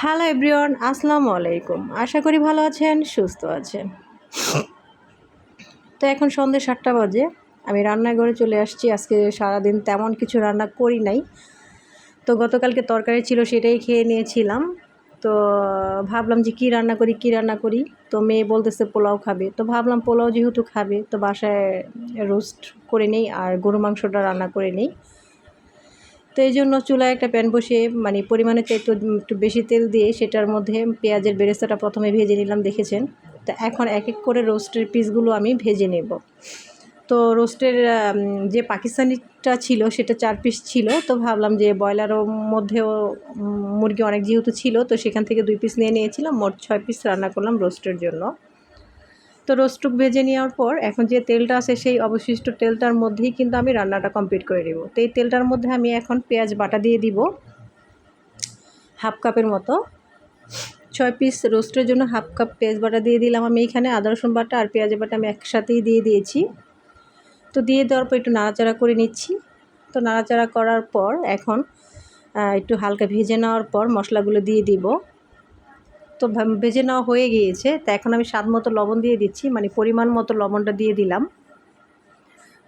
Hello everyone আসসালামু আলাইকুম। আশা করি ভালো আছেন, সুস্থ আছেন। তো এখন সন্ধ্যে সাতটা বাজে, আমি রান্নাঘরে চলে আসছি। আজকে সারাদিন তেমন কিছু রান্না করি নাই। তো গতকালকে তরকারি ছিল সেটাই খেয়ে নিয়েছিলাম। তো ভাবলাম যে কী রান্না করি, কী রান্না করি? তো মেয়ে বলতেছে পোলাও খাবে। তো ভাবলাম পোলাও যেহেতু খাবে, তো বাসায় রোস্ট করে নেই আর গরু মাংসটা রান্না করে নেই। তো এই জন্য চুলায় একটা প্যান বসিয়ে মানে পরিমাণে চাইতে একটু বেশি তেল দিয়ে সেটার মধ্যে পেঁয়াজের বেরেস্তাটা প্রথমে ভেজে নিলাম, দেখেছেন? তো এখন এক এক করে রোস্টের পিসগুলো আমি ভেজে নেব। তো রোস্টের যে পাকিস্তানিটা ছিল সেটা চার পিস ছিল, তো ভাবলাম যে ব্রয়লারও মধ্যেও মুরগি অনেক যেহেতু ছিল, তো সেখান থেকে দুই পিস নিয়ে নিয়েছিলাম, মোট ছয় পিস রান্না করলাম রোস্টের জন্য। তো রোস্টুক ভেজে নেওয়ার পর এখন যে তেলটা আছে সেই অবশিষ্ট তেলটার মধ্যেই কিন্তু আমি রান্নাটা কমপ্লিট করে দেবো তো এই তেলটার মধ্যে আমি এখন পেঁয়াজ বাটা দিয়ে দিব, হাফ কাপের মতো। ছয় পিস রোস্টের জন্য হাফ কাপ পেঁয়াজ বাটা দিয়ে দিলাম আমি এখানে, আদা, রসুন বাটা আর পেঁয়াজ বাটা আমি একসাথেই দিয়ে দিয়েছি। তো দিয়ে দেওয়ার পর একটু নাড়াচাড়া করে নিচ্ছি। তো নাড়াচাড়া করার পর এখন একটু হালকা ভেজে নেওয়ার পর মশলাগুলো দিয়ে দিব। তো ভেজে নেওয়া হয়ে গিয়েছে। তা এখন আমি স্বাদ মতো লবণ দিয়ে দিচ্ছি মানে পরিমাণ মতো লবণটা দিয়ে দিলাম।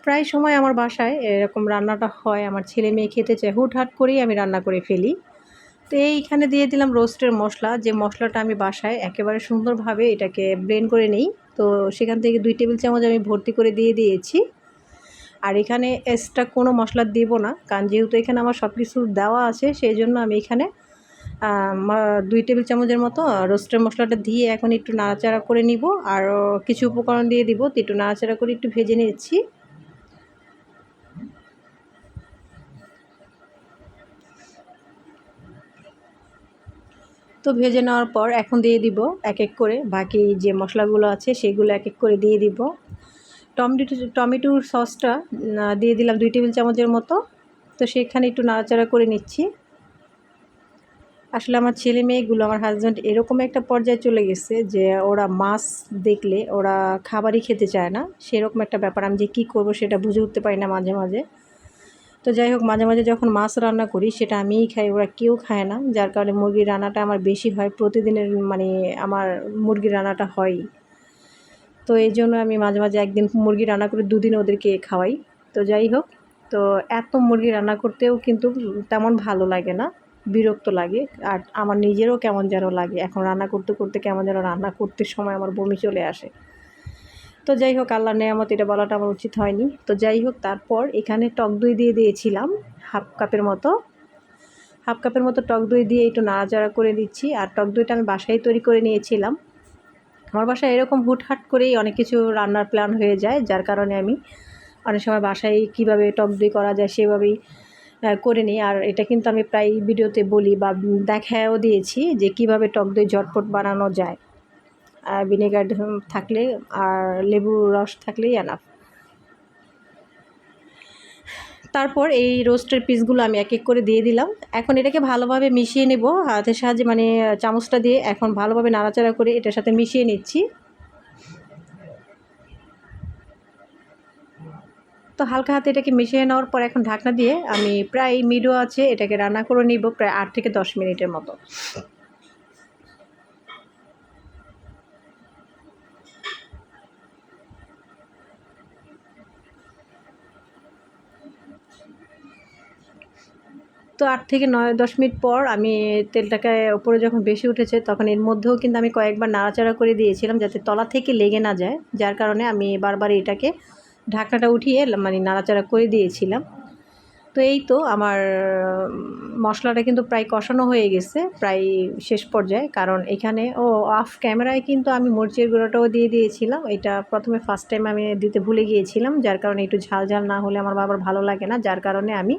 প্রায় সময় আমার বাসায় এরকম রান্নাটা হয়, আমার ছেলে মেয়ে খেতে চায়, হুটহাট করেই আমি রান্না করে ফেলি। তো এইখানে দিয়ে দিলাম রোস্টের মশলা। যে মশলাটা আমি বাসায় একেবারে সুন্দরভাবে এটাকে ব্লেন্ড করে নিই, তো সেখান থেকে দুই টেবিল চামচ আমি ভর্তি করে দিয়ে দিয়েছি। আর এখানে এক্সট্রা কোনো মশলা দেব না, কারণ যেহেতু এখানে আমার সব কিছু দেওয়া আছে, সেই জন্য আমি এখানে দুই টেবিল চামচের মতো রোস্টের মশলাটা দিয়ে এখন একটু নাড়াচাড়া করে নিব। আর কিছু উপকরণ দিয়ে দিব। একটু নাড়াচাড়া করে একটু ভেজে নিচ্ছি। তো ভেজে নেওয়ার পর এখন দিয়ে দিব এক এক করে। বাকি যে মশলাগুলো আছে সেগুলো এক এক করে দিয়ে দিব। টমেটো টমেটোর সসটা দিয়ে দিলাম দুই টেবিল চামচের মতো। তো সেখানে একটু নাড়াচাড়া করে নিচ্ছি। আসলে আমার ছেলে মেয়েগুলো, আমার হাজব্যান্ড এরকম একটা পর্যায়ে চলে গেছে যে ওরা মাছ দেখলে, ওরা খাবারই খেতে চায় না। সেরকম একটা ব্যাপার, আমি যে কী করব সেটা বুঝে উঠতে পারি না মাঝে মাঝে। তো যাই হোক, মাঝে মাঝে যখন মাছ রান্না করি, সেটা আমিই খাই, ওরা কেউ খায় না। যার কারণে মুরগির রান্নাটা আমার বেশি হয়, প্রতিদিনের মানে আমার মুরগির রান্নাটা হয়। তো এই জন্য আমি মাঝে মাঝে একদিন মুরগি রান্না করে দুদিন ওদেরকে খাওয়াই। তো যাই হোক, তো এত মুরগি রান্না করতেও কিন্তু তেমন ভালো লাগে না। বিরক্ত লাগে। আর আমার নিজেরও কেমন যেন লাগে। এখন রান্না করতে করতে কেমন যেন রান্না করতে সময় আমার বমি চলে আসে। তো যাই হোক, আল্লাহ নেয়ামত, এটা বলাটা আমার উচিত হয়নি। তো যাই হোক, তারপর এখানে টক দই দিয়ে দিয়েছিলাম হাফ কাপের মতো। হাফ কাপের মতো টক দই দিয়ে একটু নাড়াচাড়া করে দিচ্ছি। আর টক দইটা আমি বাসায় তৈরি করে নিয়েছিলাম। আমার বাসায় এরকম হুটহাট করেই অনেক কিছু রান্নার প্ল্যান হয়ে যায়। যার কারণে আমি অনেক সময় বাসায় কীভাবে টক দই করা যায় সেভাবেই করে নিই। আর এটা কিন্তু আমি প্রায় ভিডিওতে বলি বা দেখাও দিয়েছি যে কীভাবে টক দই ঝটপট বানানো যায়। আর ভিনেগার থাকলে আর লেবু রস থাকলেই এনাফ তারপর এই রোস্টের পিসগুলো আমি এক এক করে দিয়ে দিলাম। এখন এটাকে ভালোভাবে মিশিয়ে নেব। হাতের সাহায্যে মানে চামচটা দিয়ে এখন ভালোভাবে নাড়াচাড়া করে এটার সাথে মিশিয়ে নিচ্ছি। তো হালকা হাতে এটাকে মিশিয়ে নেওয়ার পর এখন ঢাকনা দিয়ে আমি প্রায় মিডো আছে, এটাকে রান্না করে নিব প্রায় আট থেকে দশ মিনিটের মতো। তো আট থেকে নয়, দশ মিনিট পর আমি তেলটাকে ওপরে যখন বেশি উঠেছে তখন এর মধ্যেও কিন্তু আমি কয়েকবার নাড়াচাড়া করে দিয়েছিলাম যাতে তলা থেকে লেগে না যায়, যার কারণে আমি বারবার এটাকে ঢাকনাটা উঠিয়ে মানে নাড়াচাড়া করে দিয়েছিলাম। তো এই তো আমার মশলাটা কিন্তু প্রায় কষানো হয়ে গেছে, প্রায় শেষ পর্যায়ে। কারণ এখানে, ও অফ ক্যামেরায় কিন্তু আমি মরিচের গুঁড়োটাও দিয়ে দিয়েছিলাম। এটা প্রথমে ফার্স্ট টাইম আমি দিতে ভুলে গিয়েছিলাম, যার কারণে একটু ঝাল ঝাল না হলে আমার বাবার ভালো লাগে না। যার কারণে আমি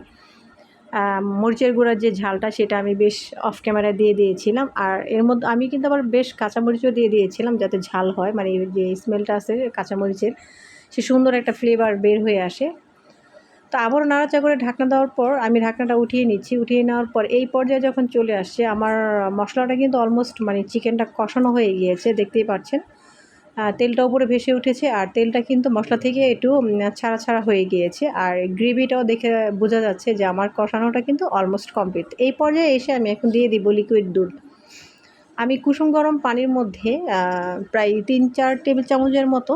মরিচের গুঁড়ার যে ঝালটা, সেটা আমি বেশ অফ ক্যামেরায় দিয়ে দিয়েছিলাম। আর এর মধ্যে আমি কিন্তু আবার বেশ কাঁচামরিচও দিয়ে দিয়েছিলাম, যাতে ঝাল হয়। মানে যে স্মেলটা আছে কাঁচামরিচের সে সুন্দর একটা ফ্লেভার বের হয়ে আসে। তো আবারও নাড়াচা করে ঢাকনা দেওয়ার পর আমি ঢাকনাটা উঠিয়ে নিচ্ছি। উঠিয়ে নেওয়ার পর এই পর্যায়ে যখন চলে আসছে, আমার মশলাটা কিন্তু অলমোস্ট মানে চিকেনটা কষানো হয়ে গিয়েছে, দেখতেই পাচ্ছেন। তেলটা উপরে ভেসে উঠেছে আর তেলটা কিন্তু মশলা থেকে একটু ছাড়া ছাড়া হয়ে গিয়েছে। আর গ্রেভিটাও দেখে বোঝা যাচ্ছে যে আমার কষানোটা কিন্তু অলমোস্ট কমপ্লিট এই পর্যায়ে এসে আমি এখন দিয়ে দিব লিকুইড দুধ। আমি কুসুম গরম পানির মধ্যে প্রায় তিন চার টেবিল চামচের মতো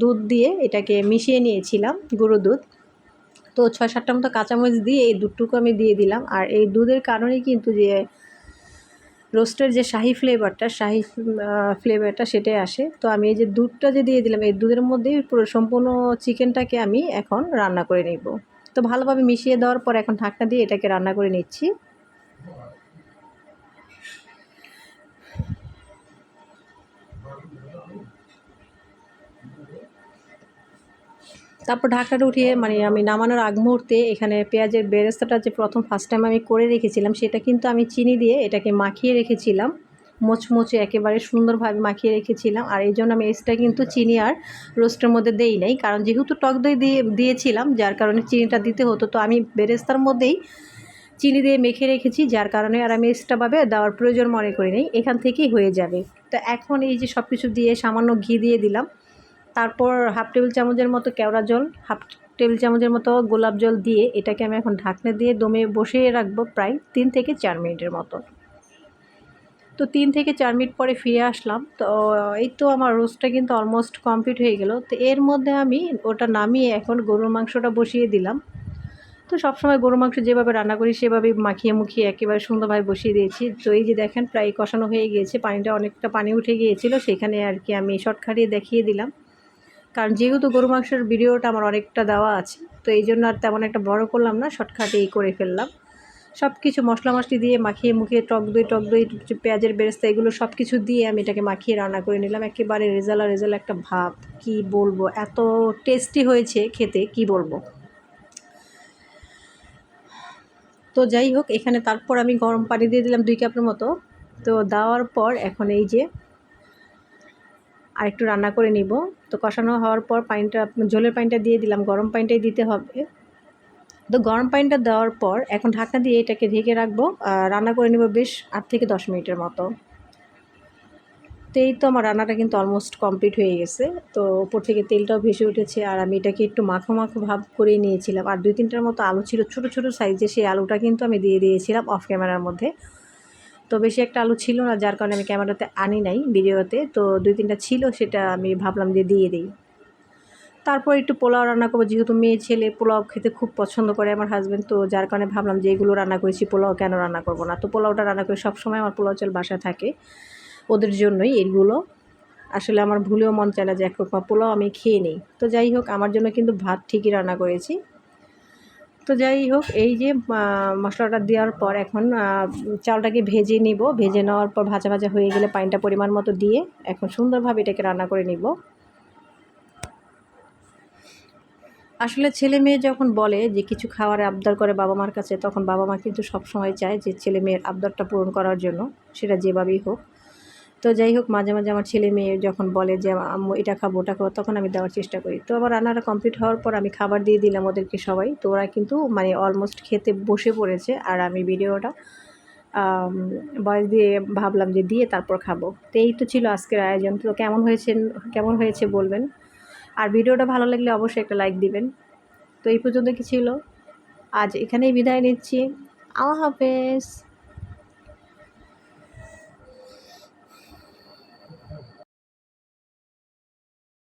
দুধ দিয়ে এটাকে মিশিয়ে নিয়েছিলাম, গুঁড়ো দুধ। তো ছয় সাতটা মতো কাঁচামরিচ দিয়ে এই দুধটুকু আমি দিয়ে দিলাম। আর এই দুধের কারণেই কিন্তু যে রোস্টের যে শাহি ফ্লেভারটা শাহি ফ্লেভারটা সেটাই আসে। তো আমি এই যে দুধটা যে দিয়ে দিলাম, এই দুধের মধ্যেই পুরো সম্পূর্ণ চিকেনটাকে আমি এখন রান্না করে নিব। তো ভালোভাবে মিশিয়ে দেওয়ার পর এখন ঢাকনা দিয়ে এটাকে রান্না করে নিচ্ছি। তারপর ঢাকনাটা উঠিয়ে মানে আমি নামানোর আগ মুহূর্তে এখানে পেঁয়াজের বেরেস্তাটা যে প্রথম ফার্স্ট টাইম আমি করে রেখেছিলাম, সেটা কিন্তু আমি চিনি দিয়ে এটাকে মাখিয়ে রেখেছিলাম। মোচমোচে একেবারে সুন্দরভাবে মাখিয়ে রেখেছিলাম। আর এই জন্য আমি এক্সট্রা কিন্তু চিনি আর রোস্টের মধ্যে দেই নাই, কারণ যেহেতু টক দই দিয়ে, দিয়েছিলাম, যার কারণে চিনিটা দিতে হতো। তো আমি বেরেস্তার মধ্যেই চিনি দিয়ে মেখে রেখেছি, যার কারণে আর আমি এক্সট্রাভাবে দেওয়ার প্রয়োজন মনে করি নাই, এখান থেকেই হয়ে যাবে। তো এখন এই যে সব কিছু দিয়ে সামান্য ঘি দিয়ে দিলাম। তারপর হাফ টেবিল চামচের মতো কেওড়া জল হাফ টেবিল চামচের মতো গোলাপ জল দিয়ে এটাকে আমি এখন ঢাকনা দিয়ে দমে বসিয়ে রাখব প্রায় তিন থেকে চার মিনিটের মতো। তো তিন থেকে চার মিনিট পরে ফিরে আসলাম। তো এই তো আমার রোস্টটা কিন্তু অলমোস্ট কমপ্লিট হয়ে গেল। তো এর মধ্যে আমি ওটা নামিয়ে এখন গরুর মাংসটা বসিয়ে দিলাম। তো সবসময় গরুর মাংস যেভাবে রান্না করি সেভাবেই মাখিয়ে মুখিয়ে একেবারে সুন্দরভাবে বসিয়ে দিয়েছি। তো এই যে দেখেন, প্রায় কষানো হয়ে গিয়েছে, পানিটা অনেকটা পানি উঠে গিয়েছিল, সেখানে আর কি আমি শর্টকাটিয়ে দেখিয়ে দিলাম। কারণ যেহেতু গরু মাংসের ভিডিওটা আমার অনেকটা দেওয়া আছে, তো এই জন্য আর তেমন একটা বড় করলাম না শর্টকাটেই করে ফেললাম। সব কিছু মশলা মশলি দিয়ে মাখিয়ে মুখিয়ে টক দই টক দই পেঁয়াজের বেরেস্তা, এগুলো সব কিছু দিয়ে আমি এটাকে মাখিয়ে রান্না করে নিলাম। একেবারে রেজালা রেজালা একটা ভাব কি বলব? এত টেস্টি হয়েছে খেতে, কি বলব? তো যাই হোক, এখানে তারপর আমি গরম পানি দিয়ে দিলাম দুই কাপের মতো। তো দেওয়ার পর এখন এই যে আর একটু রান্না করে নিব। তো কষানো হওয়ার পর পানিটা জলের পানিটা দিয়ে দিলাম, গরম পানিটাই দিতে হবে। তো গরম পানিটা দেওয়ার পর এখন ঢাকনা দিয়ে এটাকে ঢেকে রাখব। রান্না করে নেব বেশ আট থেকে দশ মিনিটের মতো। তো এই তো আমার রান্নাটা কিন্তু অলমোস্ট কমপ্লিট হয়ে গেছে। তো ওপর থেকে তেলটাও ভেসে উঠেছে আর আমি এটাকে একটু মাখো মাখো ভাব করে নিয়েছিলাম। আর দুই তিনটার মতো আলু ছিল, ছোটো ছোটো সাইজে সেই আলুটা কিন্তু আমি দিয়ে দিয়েছিলাম অফ ক্যামেরার মধ্যে। তো বেশি একটা আলু ছিল না, যার কারণে আমি ক্যামেরাতে আনি নাই ভিডিওতে। তো দুই তিনটা ছিল, সেটা আমি ভাবলাম যে দিয়ে দিই। তারপর একটু পোলাও রান্না করব। যেহেতু মেয়ে ছেলে, পোলাও খেতে খুব পছন্দ করে আমার হাজব্যান্ড তো যার কারণে ভাবলাম যে এগুলো রান্না করেছি, পোলাও কেন রান্না করব না? তো পোলাওটা রান্না করে সবসময় আমার পোলাও চাল বাসায় থাকে, ওদের জন্যই এগুলো। আসলে আমার ভুলেও মন চায় না যে এক পোলাও আমি খেয়ে নিই। তো যাই হোক, আমার জন্য কিন্তু ভাত ঠিকই রান্না করেছি। তো যাই হোক, এই যে মশলাটা দেওয়ার পর এখন চালটাকে ভেজে নিব। ভেজে নেওয়ার পর ভাজা ভাজা হয়ে গেলে পানিটা পরিমাণ মতো দিয়ে এখন সুন্দরভাবে এটাকে রান্না করে নিব। আসলে ছেলে মেয়ে যখন বলে যে কিছু খাওয়ার আবদার করে বাবা মার কাছে, তখন বাবা মা কিন্তু সবসময় চায় যে ছেলে মেয়ের আবদারটা পূরণ করার জন্য, সেটা যেভাবেই হোক। তো যাই হোক মাঝে মাঝে আমার ছেলে মেয়ে যখন বলে যে এটা খাব, ওটা খাব, তখন আমি দেওয়ার চেষ্টা করি। তো আমার রান্নাটা কমপ্লিট হওয়ার পর আমি খাবার দিয়ে দিলাম ওদেরকে সবাই। তো ওরা কিন্তু মানে অলমোস্ট খেতে বসে পড়েছে আর আমি ভিডিওটা বয়স দিয়ে ভাবলাম যে দিয়ে তারপর খাব। তো এই তো ছিল আজকের আয়োজন। তো কেমন হয়েছে কেমন হয়েছে বলবেন। আর ভিডিওটা ভালো লাগলে অবশ্যই একটা লাইক দিবেন। তো এই পর্যন্ত কি ছিল? আজ এখানেই বিদায় নিচ্ছি। আল্লাহ হাফেজ।